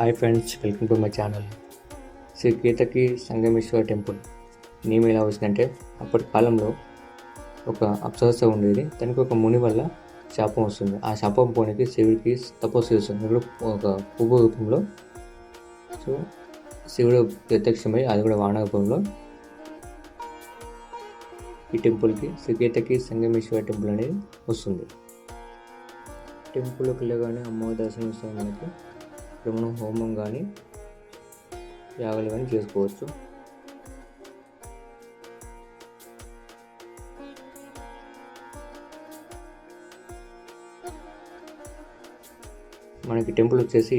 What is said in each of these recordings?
Hi friends welcome to my channel Sri గీతకి Sangameshwara temple name ఎలా వచ్చిందంటే అప్పటి కాలంలో ఒక అప్సరస ఉండేది. తనకి ఒక ముని వల్ల శాపం వస్తుంది. ఆ శాపం పోనీకి శివుడికి తపస్సు చేస్తుంది. ఒక పువ్వు రూపంలో. సో శివుడు ప్రత్యక్షమై అది కూడా వాన రూపంలో ఈ టెంపుల్కి శ్రీకేతకి సంగమేశ్వర టెంపుల్ అనేది వస్తుంది. టెంపుల్కి వెళ్ళగానే అమ్మవారి దర్శనం ఇస్తాం మనకి. ఇక్కడ మనం హోమం కానీ యాగలు కానీ చేసుకోవచ్చు. మనకి టెంపుల్ వచ్చేసి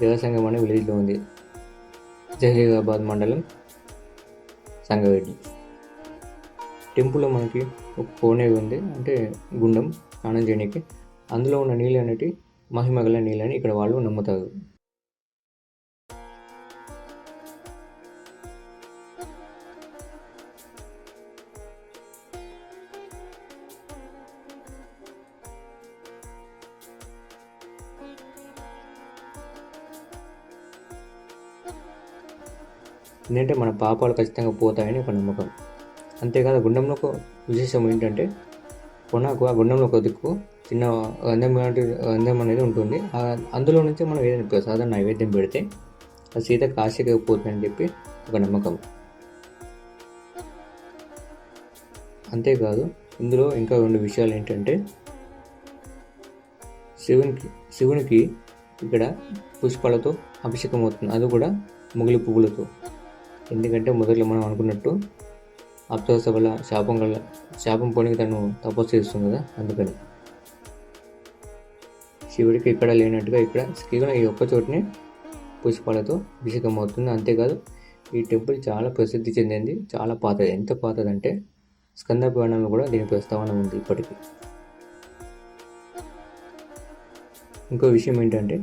దేవసంగం అనే విలేజ్లో ఉంది. జహీరాబాద్ మండలం సంగరెడ్డి టెంపుల్లో మనకి ఒక కోనే ఉంది అంటే గుండం స్నానం చేయడానికి. అందులో ఉన్న నీళ్ళు అనేటి మహిమగల నీళ్ళని ఇక్కడ వాళ్ళు నమ్ముతారు. ఎందుకంటే మన పాపాలు ఖచ్చితంగా పోతాయని ఒక నమ్మకం. అంతేకాదు గుండంలో ఒక విశేషం ఏంటంటే కొనకు ఆ గుండంలో ఒక దిక్కు చిన్న అందం లాంటి అందం అనేది ఉంటుంది. అందులో నుంచి మనం ఏదైనా ప్రసాదం నైవేద్యం పెడితే ఆ సీత కాశీకి పోతుందని చెప్పి ఒక నమ్మకం. అంతేకాదు ఇందులో ఇంకా రెండు విషయాలు ఏంటంటే శివునికి శివునికి ఇక్కడ పుష్పాలతో అభిషేకం అవుతుంది. అది కూడా ముగిలి పువ్వులతో. ఎందుకంటే మొదట్లో మనం అనుకున్నట్టు అప్సరస వల్ల శాపం వల్ల శాపం పోనీకి తను తపస్సు చేస్తుంది కదా అందుకని. శివుడికి ఇక్కడ లేనట్టుగా ఇక్కడ కేవలం ఈ ఒక్క చోటునే పుష్పాలతో అభిషేకం అవుతుంది అంతేకాదు ఈ టెంపుల్ చాలా ప్రసిద్ధి చెందింది చాలా పాతది. ఎంత పాతదంటే స్కంద పురాణంలో కూడా దీని ప్రస్తావన ఉంది ఇప్పటికీ. ఇంకో విషయం ఏంటంటే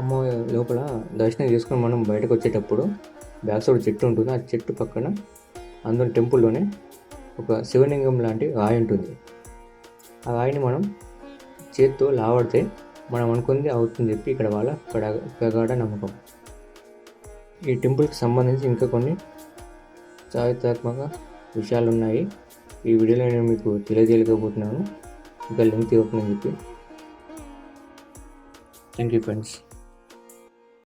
అమ్మ లోపల దర్శనం చేసుకొని మనం బయటకు వచ్చేటప్పుడు బ్యాక్ సైడ్ చెట్టు ఉంటుంది. ఆ చెట్టు పక్కన అందులో టెంపుల్లోనే ఒక శివలింగం లాంటి రాయి ఉంటుంది. ఆ రాయిని మనం చేత్తో లావడితే మనం అనుకుంది అవుతుంది చెప్పి ఇక్కడ వాళ్ళ ప్రగాఢ నమ్మకం. ఈ టెంపుల్కి సంబంధించి ఇంకా కొన్ని చారిత్రాత్మక విషయాలు ఉన్నాయి ఈ వీడియోలో నేను మీకు తెలియజేయలేకపోతున్నాను. ఇంకా లింక్ అవుతుందని చెప్పి Thank you, friends.